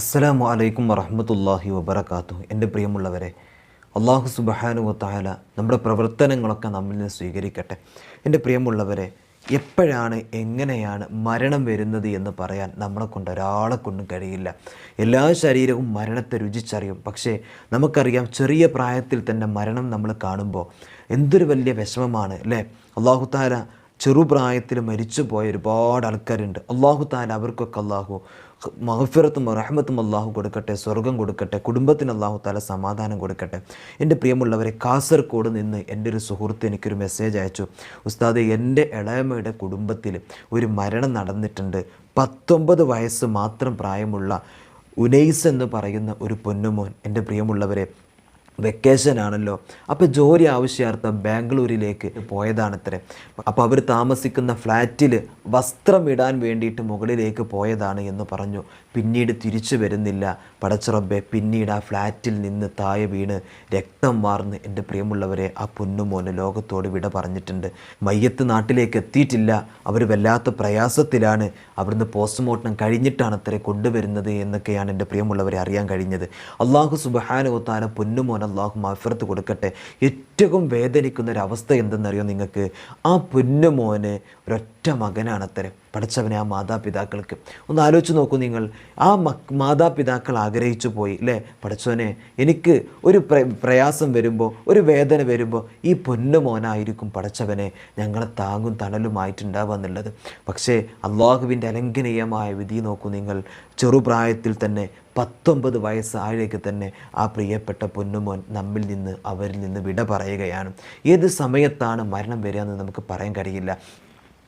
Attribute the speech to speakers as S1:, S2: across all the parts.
S1: അസ്സലാമു അലൈക്കും വറഹമത്തല്ലാഹി വബർക്കാത്തു എന്റെ പ്രിയമുള്ളവരെ അള്ളാഹു സുബഹാനു വത്താല നമ്മുടെ പ്രവർത്തനങ്ങളൊക്കെ നമ്മിൽ നിന്ന് സ്വീകരിക്കട്ടെ. എന്റെ പ്രിയമുള്ളവരെ എപ്പോഴാണ് എങ്ങനെയാണ് മരണം വരുന്നത് എന്ന് പറയാൻ നമ്മളെ കൊണ്ട് ഒരാളെ കൊണ്ടും കഴിയില്ല. എല്ലാ ശരീരവും മരണത്തെ രുചിച്ചറിയും. പക്ഷേ നമുക്കറിയാം ചെറിയ പ്രായത്തിൽ തന്നെ മരണം നമ്മൾ കാണുമ്പോൾ എന്തൊരു വലിയ വിഷമമാണ് അല്ലേ? അള്ളാഹു താല ചെറുപ്രായത്തിൽ മരിച്ചു പോയ ഒരുപാട് ആൾക്കാരുണ്ട്. അള്ളാഹു താല അവർക്കൊക്കെ അള്ളാഹു മഹഫിറത്തും റഹ്മത്തും അള്ളാഹു കൊടുക്കട്ടെ സ്വർഗം കൊടുക്കട്ടെ കുടുംബത്തിന് അള്ളാഹു തല സമാധാനം കൊടുക്കട്ടെ. എന്റെ പ്രിയമുള്ളവരെ കാസർഗോഡ് നിന്ന് എന്റെ ഒരു സുഹൃത്ത് എനിക്കൊരു മെസ്സേജ് അയച്ചു. ഉസ്താദ് എന്റെ ഇളയമ്മയുടെ കുടുംബത്തിൽ ഒരു മരണം നടന്നിട്ടുണ്ട്. പത്തൊമ്പത് വയസ്സ് മാത്രം പ്രായമുള്ള ഉനൈസ് എന്ന് പറയുന്ന ഒരു പൊന്നുമോൻ എന്റെ പ്രിയമുള്ളവരെ വെക്കേഷൻ ആണല്ലോ അപ്പോൾ ജോലി ആവശ്യാർത്ഥം ബാംഗ്ലൂരിലേക്ക് പോയതാണത്രേ. അപ്പോൾ അവർ താമസിക്കുന്ന ഫ്ലാറ്റിൽ വസ്ത്രമിടാൻ വേണ്ടിയിട്ട് മുകളിലേക്ക് പോയതാണ് എന്ന് പറഞ്ഞു. പിന്നീട് തിരിച്ചു വരുന്നില്ല. പടച്ചുറബെ പിന്നീട് ആ ഫ്ലാറ്റിൽ നിന്ന് താഴെ വീണ് രക്തം വാർന്ന് എന്റെ പ്രിയമുള്ളവരെ ആ പൊന്നുമോന് ലോകത്തോട് വിട പറഞ്ഞിട്ടുണ്ട്. മയ്യത്ത് നാട്ടിലേക്ക് എത്തിയിട്ടില്ല. അവർ വല്ലാത്ത പ്രയാസത്തിലാണ് അവിടുന്ന് പോസ്റ്റ്മോർട്ടം കഴിഞ്ഞിട്ടാണ് അത്ര കൊണ്ടുവരുന്നത് എന്നൊക്കെയാണ് എന്റെ പ്രിയമുള്ളവരെ അറിയാൻ കഴിഞ്ഞത്. അള്ളാഹു സുബഹാനുവത്താല പൊന്നുമോൻ അള്ളാഹു മാഫിറത്ത് കൊടുക്കട്ടെ ഏറ്റവും വേദനിക്കുന്ന ഒരു അവസ്ഥ എന്തെന്നറിയോ നിങ്ങൾക്ക്? ആ പൊന്നുമോന് ഒരൊറ്റ മകനാണ് അത്ര. പഠിച്ചവനെ ആ മാതാപിതാക്കൾക്ക്. ഒന്ന് ആലോചിച്ച് നോക്കൂ നിങ്ങൾ. ആ മാതാപിതാക്കൾ ആഗ്രഹിച്ചു പോയി അല്ലേ പഠിച്ചവനെ. എനിക്ക് ഒരു പ്ര പ്രയാസം വരുമ്പോൾ ഒരു വേദന വരുമ്പോൾ ഈ പൊന്നു മോനായിരിക്കും പഠിച്ചവനെ. ഞങ്ങളെ താങ്ങും തണലുമായിട്ടുണ്ടാവുക എന്നുള്ളത്. പക്ഷേ അള്ളാഹുവിന്റെ അലംഘനീയമായ വിധി നോക്കൂ നിങ്ങൾ. ചെറുപ്രായത്തിൽ തന്നെ പത്തൊമ്പത് വയസ്സാഴേക്ക് തന്നെ ആ പ്രിയപ്പെട്ട പൊന്നുമോൻ നമ്മിൽ നിന്ന് അവരിൽ നിന്ന് വിട പറയുകയാണ്. ഏത് സമയത്താണ് മരണം വരിക എന്ന് നമുക്ക് പറയാൻ കഴിയില്ല.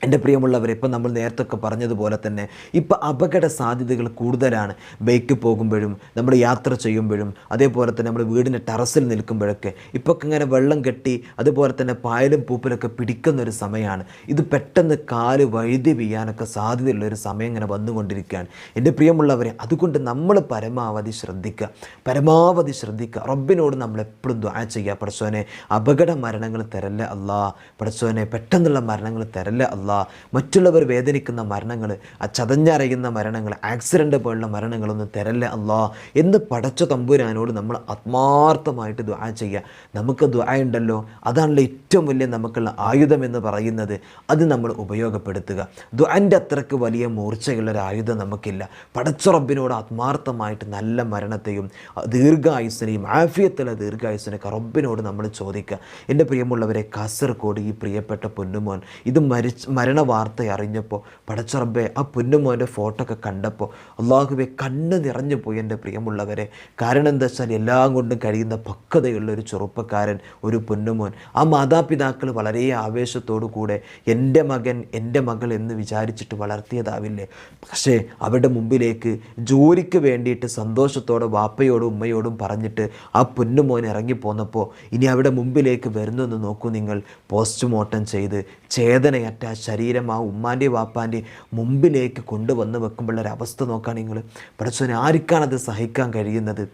S1: എന്റെ പ്രിയമുള്ളവർ ഇപ്പം നമ്മൾ നേരത്തെയൊക്കെ പറഞ്ഞതുപോലെ തന്നെ ഇപ്പം അപകട സാധ്യതകൾ കൂടുതലാണ്. ബൈക്ക് പോകുമ്പോഴും നമ്മൾ യാത്ര ചെയ്യുമ്പോഴും അതേപോലെ തന്നെ നമ്മൾ വീടിന്റെ ടെറസിൽ നിൽക്കുമ്പോഴൊക്കെ ഇപ്പോൾ ഇങ്ങനെ വെള്ളം കെട്ടി അതുപോലെ തന്നെ പായലും പൂപ്പലൊക്കെ പിടിക്കുന്ന ഒരു സമയമാണ്. ഇത് പെട്ടെന്ന് കാൽ വഴുതി വീയാനൊക്കെ സാധ്യതയുള്ള ഒരു സമയം ഇങ്ങനെ വന്നുകൊണ്ടിരിക്കുകയാണ്. എന്റെ പ്രിയമുള്ളവരെ അതുകൊണ്ട് നമ്മൾ പരമാവധി ശ്രദ്ധിക്കുക. പരമാവധി ശ്രദ്ധിക്കുക. റബ്ബിനോട് നമ്മൾ എപ്പോഴും ദ്വാ ചെയ്യുക. പടച്ചോനെ അപകട മരണങ്ങൾ തരല്ല അല്ലാ പടച്ചോനെ പെട്ടെന്നുള്ള മരണങ്ങൾ തരല്ല അല്ലാ മറ്റുള്ളവർ വേദനിക്കുന്ന മരണങ്ങൾ ആ ചതഞ്ഞറിയുന്ന മരണങ്ങൾ ആക്സിഡന്റ് പോലുള്ള മരണങ്ങളൊന്നും തരല്ല അല്ലാ. എന്ന് പടച്ച തമ്പുരാനോട് നമ്മൾ ആത്മാർത്ഥമായിട്ട് ദ്വാ ചെയ്യുക. നമുക്ക് ദ്വാ ഉണ്ടല്ലോ. അതാണല്ലോ ഏറ്റവും വലിയ നമുക്കുള്ള ആയുധം എന്ന് പറയുന്നത്. അത് നമ്മൾ ഉപയോഗപ്പെടുത്തുക. ദ്വാന്റെ അത്രയ്ക്ക് വലിയ മൂർച്ചയുള്ള ഒരു ആയുധം നമുക്കില്ല. പടച്ച റബ്ബിനോട് ആത്മാർത്ഥമായിട്ട് നല്ല മരണത്തെയും ദീർഘായുസിനെയും ആഫിയത്തുള്ള ദീർഘായുസിനൊക്കെ റബ്ബിനോട് നമ്മൾ ചോദിക്കുക. എന്റെ പ്രിയമുള്ളവരെ കാസർഗോഡ് ഈ പ്രിയപ്പെട്ട പൊന്നുമോൻ ഇത് മരിച്ച് മരണ വാർത്ത അറിഞ്ഞപ്പോൾ പടച്ചറബെ ആ പൊന്നുമോന്റെ ഫോട്ടോ ഒക്കെ കണ്ടപ്പോൾ അള്ളാഹുബെ കണ്ണ് നിറഞ്ഞു പോയി എന്റെ പ്രിയമുള്ളവരെ. കാരണം എന്താ വെച്ചാൽ എല്ലാം കൊണ്ടും കഴിയുന്ന പക്വതയുള്ള ഒരു ചെറുപ്പക്കാരൻ ഒരു പൊന്നുമോൻ. ആ മാതാപിതാക്കൾ വളരെ ആവേശത്തോടു കൂടെ എന്റെ മകൻ എന്റെ മകൾ എന്ന് വിചാരിച്ചിട്ട് വളർത്തിയതാവില്ലേ? പക്ഷേ അവരുടെ മുമ്പിലേക്ക് ജോലിക്ക് വേണ്ടിയിട്ട് സന്തോഷത്തോടെ വാപ്പയോടും ഉമ്മയോടും പറഞ്ഞിട്ട് ആ പൊന്നുമോൻ ഇറങ്ങിപ്പോന്നപ്പോൾ ഇനി അവരുടെ മുമ്പിലേക്ക് വരുന്നെന്ന് നോക്കൂ നിങ്ങൾ. പോസ്റ്റ്മോർട്ടം ചെയ്ത് ചേതനയറ്റ ശരീരം ആ ഉമ്മാന്റെ വാപ്പാന്റെ മുമ്പിലേക്ക് കൊണ്ടുവന്ന് വെക്കുമ്പോഴുള്ളൊരവസ്ഥ നോക്കുകയാണ് നിങ്ങൾ. പഠിച്ചവന് ആർക്കാണത് സഹിക്കാൻ കഴിയുന്നത്?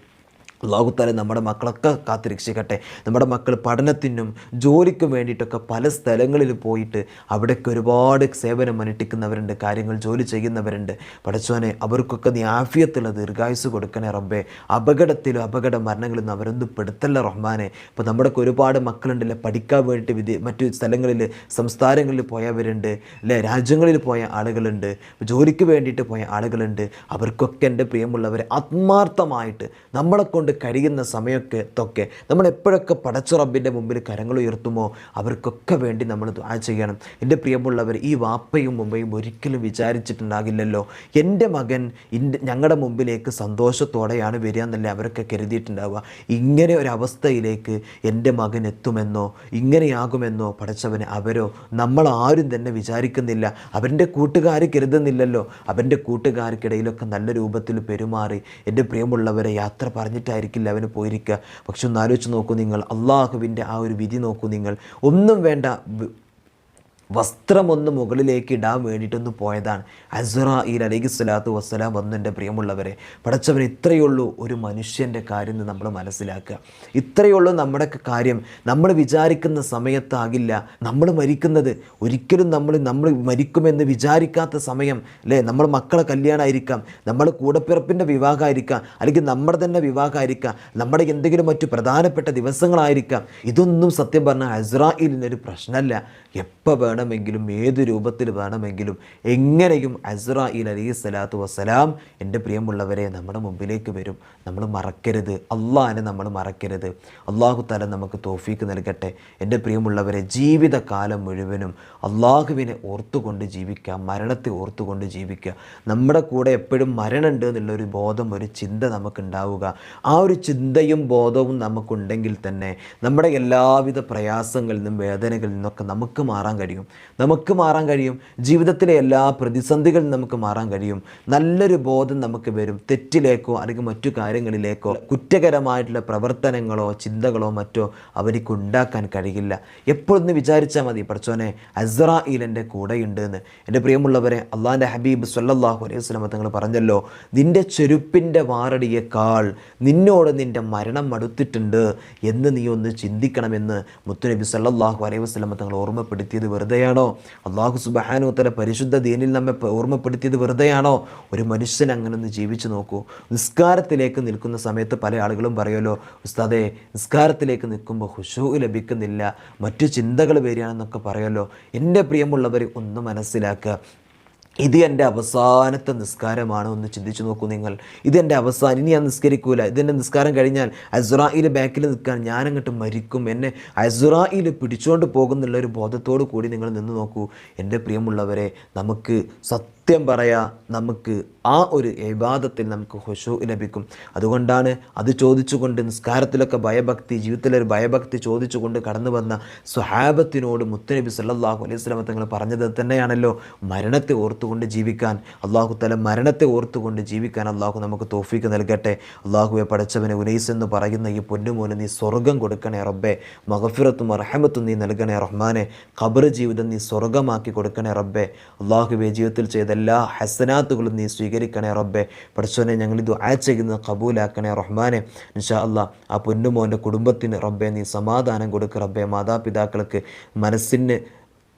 S1: അള്ളാഹുത്താല നമ്മുടെ മക്കളൊക്കെ കാത്തിരക്ഷിക്കട്ടെ. നമ്മുടെ മക്കൾ പഠനത്തിനും ജോലിക്കും വേണ്ടിയിട്ടൊക്കെ പല സ്ഥലങ്ങളിൽ പോയിട്ട് അവിടെയൊക്കെ ഒരുപാട് സേവനം അനുഷ്ഠിക്കുന്നവരുണ്ട് കാര്യങ്ങൾ ജോലി ചെയ്യുന്നവരുണ്ട്. പഠിച്ചോനെ അവർക്കൊക്കെ നീ ആഫിയത്തുള്ള ദീർഘായുസ് കൊടുക്കണേ റബ്ബേ. അപകടത്തിലും അപകട മരണങ്ങളിൽ നിന്ന് അവരൊന്നും പെടുത്തല്ല റഹ്മാനെ? ഇപ്പോൾ നമ്മുടെയൊക്കെ ഒരുപാട് മക്കളുണ്ടല്ലേ പഠിക്കാൻ വേണ്ടിയിട്ട് വിദ്യ മറ്റു സ്ഥലങ്ങളിൽ സംസ്ഥാനങ്ങളിൽ പോയവരുണ്ട് അല്ലേ? രാജ്യങ്ങളിൽ പോയ ആളുകളുണ്ട് ജോലിക്ക് വേണ്ടിയിട്ട് പോയ ആളുകളുണ്ട്. അവർക്കൊക്കെ എന്റെ പ്രിയമുള്ളവരെ ആത്മാർത്ഥമായിട്ട് നമ്മളെ കൊണ്ട് കഴിയുന്ന സമയമൊക്കെ തൊക്കെ നമ്മൾ എപ്പോഴൊക്കെ പടച്ച റബ്ബിന്റെ മുമ്പിൽ കരങ്ങൾ ഉയർത്തുമോ? അവർക്കൊക്കെ വേണ്ടി നമ്മൾ ദ്വാ ചെയ്യണം. എന്റെ പ്രിയമുള്ളവർ ഈ വാപ്പയും മുമ്പയും ഒരിക്കലും വിചാരിച്ചിട്ടുണ്ടാകില്ലല്ലോ. എന്റെ മകൻ ഞങ്ങളുടെ മുമ്പിലേക്ക് സന്തോഷത്തോടെയാണ് വരിക എന്നല്ലേ അവരൊക്കെ കരുതിയിട്ടുണ്ടാവുക. ഇങ്ങനെ ഒരു അവസ്ഥയിലേക്ക് എന്റെ മകൻ എത്തുമെന്നോ ഇങ്ങനെയാകുമെന്നോ പഠിച്ചവന് അവരോ നമ്മൾ ആരും തന്നെ വിചാരിക്കുന്നില്ല. അവന്റെ കൂട്ടുകാർ കരുതുന്നില്ലല്ലോ. അവന്റെ കൂട്ടുകാർക്കിടയിലൊക്കെ നല്ല രൂപത്തിൽ പെരുമാറി എന്റെ പ്രിയമുള്ളവരെ യാത്ര പറഞ്ഞിട്ടായിരിക്കില്ല അവന് പോയിരിക്കുക. പക്ഷെ ഒന്ന് ആലോചിച്ച് നോക്കൂ നിങ്ങൾ അള്ളാഹുവിന്റെ ആ ഒരു വിധി നോക്കൂ നിങ്ങൾ. ഒന്നും വേണ്ട വസ്ത്രമൊന്ന് മുകളിലേക്ക് ഇടാൻ വേണ്ടിയിട്ടൊന്ന് പോയതാണ്. അസുറായിൽ അലൈഹി സ്വലാത്തു വസ്സലാം വന്നെന്റെ പ്രിയമുള്ളവരെ. പടച്ചവൻ ഇത്രയുള്ളൂ ഒരു മനുഷ്യന്റെ കാര്യം നമ്മൾ മനസ്സിലാക്കുക. ഇത്രയുള്ളൂ നമ്മുടെ കാര്യം. നമ്മൾ വിചാരിക്കുന്ന സമയത്താകില്ല. നമ്മൾ മരിക്കുന്നത്. ഒരിക്കലും നമ്മൾ നമ്മൾ മരിക്കുമെന്ന് വിചാരിക്കാത്ത സമയം അല്ലേ? നമ്മൾ മക്കളെ കല്യാണമായിരിക്കാം. നമ്മൾ കൂടപ്പിറപ്പിന്റെ വിവാഹമായിരിക്കാം. അല്ലെങ്കിൽ നമ്മുടെ തന്നെ വിവാഹമായിരിക്കാം. നമ്മുടെ എന്തെങ്കിലും മറ്റു പ്രധാനപ്പെട്ട ദിവസങ്ങളായിരിക്കാം. ഇതൊന്നും സത്യം പറഞ്ഞാൽ അസ്രായിലിനൊരു പ്രശ്നമല്ല. എപ്പോൾ വേണമെങ്കിലും ഏത് രൂപത്തിൽ വേണമെങ്കിലും എങ്ങനെയും അസ്രായിൽ അലൈഹി സ്വലാത്തു വസ്സലാം എന്റെ പ്രിയമുള്ളവരെ നമ്മുടെ മുമ്പിലേക്ക് വരും. നമ്മൾ മറക്കരുത്. അള്ളാഹിനെ നമ്മൾ മറക്കരുത്. അള്ളാഹു തല നമുക്ക് തോഫീക്ക് നൽകട്ടെ. എന്റെ പ്രിയമുള്ളവരെ ജീവിതകാലം മുഴുവനും അള്ളാഹുവിനെ ഓർത്തുകൊണ്ട് ജീവിക്കുക മരണത്തെ ഓർത്തുകൊണ്ട് ജീവിക്കുക. നമ്മുടെ കൂടെ എപ്പോഴും മരണമുണ്ട് എന്നുള്ളൊരു ബോധം ഒരു ചിന്ത നമുക്കുണ്ടാവുക. ആ ഒരു ചിന്തയും ബോധവും നമുക്കുണ്ടെങ്കിൽ തന്നെ നമ്മുടെ എല്ലാവിധ പ്രയാസങ്ങളിൽ നിന്നും വേദനകളിൽ നിന്നൊക്കെ നമുക്ക് മാറാൻ കഴിയും. നമുക്ക് മാറാൻ കഴിയും. ജീവിതത്തിലെ എല്ലാ പ്രതിസന്ധികളിൽ നമുക്ക് മാറാൻ കഴിയും. നല്ലൊരു ബോധം നമുക്ക് വരും. തെറ്റിലേക്കോ അല്ലെങ്കിൽ മറ്റു കാര്യങ്ങളിലേക്കോ കുറ്റകരമായിട്ടുള്ള പ്രവർത്തനങ്ങളോ ചിന്തകളോ മറ്റോ അവർക്ക് ഉണ്ടാക്കാൻ കഴിയില്ല. എപ്പോഴൊന്ന് വിചാരിച്ചാൽ മതി പഠിച്ചോനെ അസ്രായിൽ എന്റെ കൂടെയുണ്ട് എന്ന് എന്റെ പ്രിയമുള്ളവരെ അള്ളാന്റെ ഹബീബ് സല്ലാഹു അലൈഹി സ്വലമ തങ്ങൾ പറഞ്ഞല്ലോ നിന്റെ ചെരുപ്പിന്റെ വാറടിയേക്കാൾ നിന്നോട് നിന്റെ മരണം അടുത്തിട്ടുണ്ട് എന്ന് നീ ഒന്ന് ചിന്തിക്കണമെന്ന് മുത്തുനബി സല്ലാഹു അലൈഹി വസ്ലമ തങ്ങൾ ഓർമ്മപ്പെടുത്തിയത് വെറുതെയാണോ? അള്ളാഹു സുബഹാനു തല പരിശുദ്ധ ദീനിൽ നമ്മെ ഓർമ്മപ്പെടുത്തിയത് വെറുതെയാണോ? ഒരു മനുഷ്യൻ അങ്ങനെ ഒന്ന് ജീവിച്ചു നോക്കൂ. നിസ്കാരത്തിലേക്ക് നിൽക്കുന്ന സമയത്ത് പല ആളുകളും പറയുമല്ലോ ഉസ്താദെ നിസ്കാരത്തിലേക്ക് നിൽക്കുമ്പോൾ ഹുഷു ലഭിക്കുന്നില്ല. മറ്റു ചിന്തകൾ വരികയാണെന്നൊക്കെ പറയുമല്ലോ. എന്റെ പ്രിയമുള്ളവർ ഒന്ന് മനസ്സിലാക്കുക. ഇത് എന്റെ അവസാനത്തെ നിസ്കാരമാണ് എന്ന് ചിന്തിച്ചു നോക്കൂ നിങ്ങൾ. ഇത് എന്റെ അവസാനം ഇനി ഞാൻ നിസ്കരിക്കൂല. ഇതെന്റെ നിസ്കാരം കഴിഞ്ഞാൽ അസുറായിൽ ബാക്കിൽ നിൽക്കാൻ ഞാനങ്ങോട്ട് മരിക്കും. എന്നെ അസുറായിൽ പിടിച്ചുകൊണ്ട് പോകുന്നുള്ള ഒരു ബോധത്തോടു കൂടി നിങ്ങൾ നിന്ന് നോക്കൂ. എന്റെ പ്രിയമുള്ളവരെ നമുക്ക് സത്യം പറയാ നമുക്ക് ആ ഒരു വിവാദത്തിൽ നമുക്ക് ഹുഷു ലഭിക്കും. അതുകൊണ്ടാണ് അത് ചോദിച്ചുകൊണ്ട് നിസ്കാരത്തിലൊക്കെ ഭയഭക്തി ജീവിതത്തിലൊരു ഭയഭക്തി ചോദിച്ചുകൊണ്ട് കടന്നു വന്ന സുഹാബത്തിനോട് മുത്തനബി സല്ലാഹു അലൈഹി സ്വലമ തങ്ങൾ പറഞ്ഞത് തന്നെയാണല്ലോ മരണത്തെ ഓർത്തുകൊണ്ട് ജീവിക്കാൻ. അള്ളാഹു തല മരണത്തെ ഓർത്തുകൊണ്ട് ജീവിക്കാൻ അള്ളാഹു നമുക്ക് തോഫീക്ക് നൽകട്ടെ. അള്ളാഹുവെ പടച്ചവനെ ഉനൈസ് എന്ന് പറയുന്ന ഈ പൊന്നുമോന് നീ സ്വർഗം കൊടുക്കണേ റബ്ബെ. മഹഫിറത്തും അറഹമത്തും നീ നൽകണേ റഹ്മാനെ. ഖബർ ജീവിതം നീ സ്വർഗമാക്കി കൊടുക്കണേ റബ്ബെ. അള്ളാഹുവെ ജീവിതത്തിൽ ചെയ്ത എല്ലാ ഹസനാത്തുകളും നീ സ്വീകരിക്കണേ റബ്ബെ. പഠിച്ചവനെ ഞങ്ങൾ ഇത് ആ കബൂലാക്കണേ റഹ്മാനെ. നിഷാ അല്ല ആ പൊന്നുമോന്റെ കുടുംബത്തിന് റബ്ബെ നീ സമാധാനം കൊടുക്കുക റബ്ബെ. മാതാപിതാക്കൾക്ക് മനസ്സിന്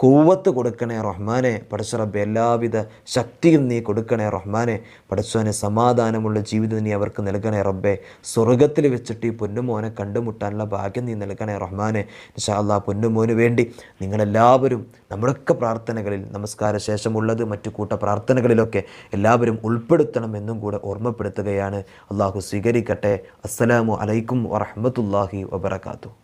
S1: കൂവത്ത് കൊടുക്കണേ റഹ്മാനെ പടച്ച റബ്ബ് എല്ലാവിധ ശക്തിയും നീ കൊടുക്കണേ റഹ്മാനെ പടച്ചുവനെ സമാധാനമുള്ള ജീവിതം നീ അവർക്ക് നൽകണേ റബ്ബെ. സ്വർഗത്തിൽ വെച്ചിട്ട് ഈ പൊന്നുമോനെ കണ്ടുമുട്ടാനുള്ള ഭാഗ്യം നീ നൽകണേ റഹ്മാനെ. ഇൻഷാ അല്ലാ പൊന്നുമോന് വേണ്ടി നിങ്ങളെല്ലാവരും നമ്മുടെയൊക്കെ പ്രാർത്ഥനകളിൽ നമസ്കാര ശേഷമുള്ളത് മറ്റു കൂട്ട പ്രാർത്ഥനകളിലൊക്കെ എല്ലാവരും ഉൾപ്പെടുത്തണം എന്നും കൂടെ ഓർമ്മപ്പെടുത്തുകയാണ്. അള്ളാഹു സ്വീകരിക്കട്ടെ. അസ്സലാമു അലൈക്കും വറഹ്മത്തുള്ളാഹി വബറകാതുഹു.